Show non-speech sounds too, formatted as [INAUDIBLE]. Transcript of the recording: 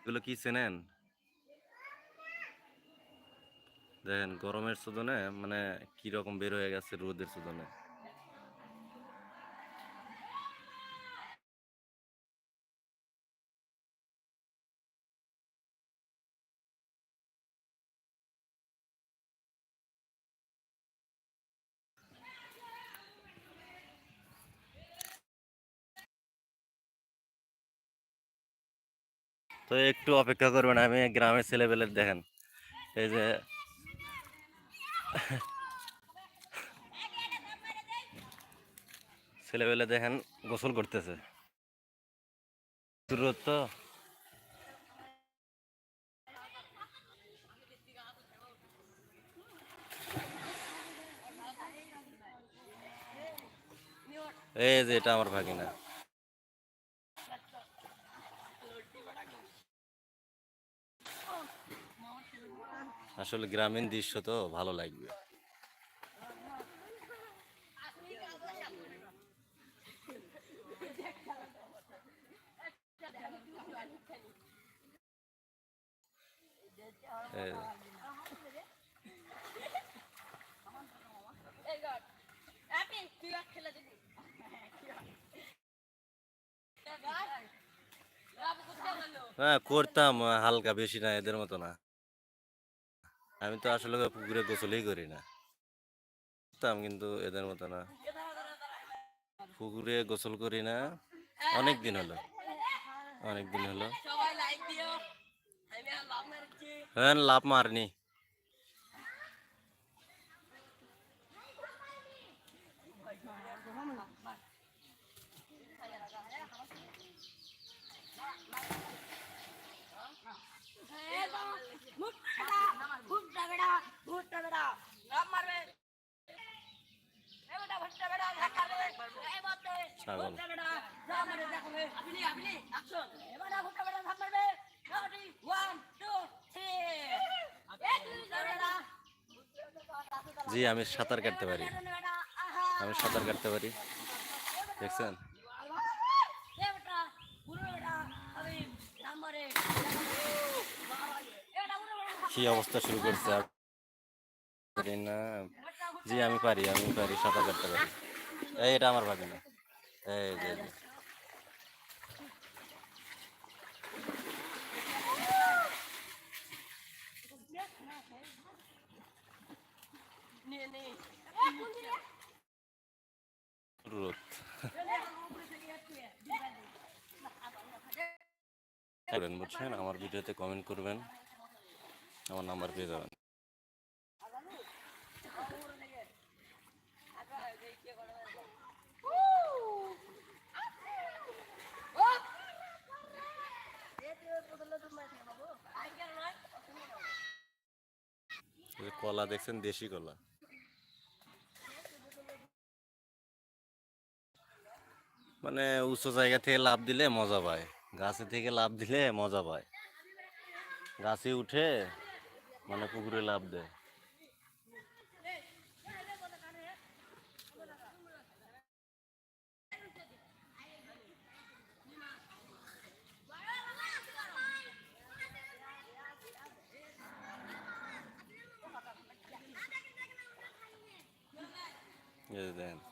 এগুলো কি চেনেন? দেখেন গরমের সুদনে মানে কি রকম বের হয়ে গেছে রোদের সুদনে তো একটু অপেক্ষা করবেন, আমি গ্রামের ছেলেপেলের দেখেন। এই যে ছেলেপেলে দেখেন গোসল করতেছে। এই যে এটা আমার ভাগিনা। আসলে গ্রামীণ দৃশ্য তো ভালো লাগবে। হ্যাঁ করতাম হালকা বেশি না এদের মতো না। আমি তো আসলে পুকুরে গোসলই করি না। করতাম কিন্তু এদের মতো না। পুকুরে গোসল করি না। অনেক দিন হলো। অনেক দিন হলো। হ্যাঁ লাভ মারনি। বেড়া জি আমি সাঁতার কাটতে পারি। আমি সাঁতার কাটতে পারি। দেখছেন? কি অবস্থা শুরু করছে? না। জি আমি পারি আমি পারি সাঁতার কাটতে পারি। এই এটা আমার ভাগিনা। এই যে [LAUGHS] বুঝছেন? আমার ভিডিওতে কমেন্ট করবেন। আমার নাম্বার পেয়ে যাবেন এই যে কলা দেখছেন, দেশি কলা। মানে উঁচু জায়গা থেকে লাভ দিলে মজা পায়। গাছে থেকে লাভ দিলে মজা পায়। গাছে উঠে মানে পুকুরে লাভ দেয়। than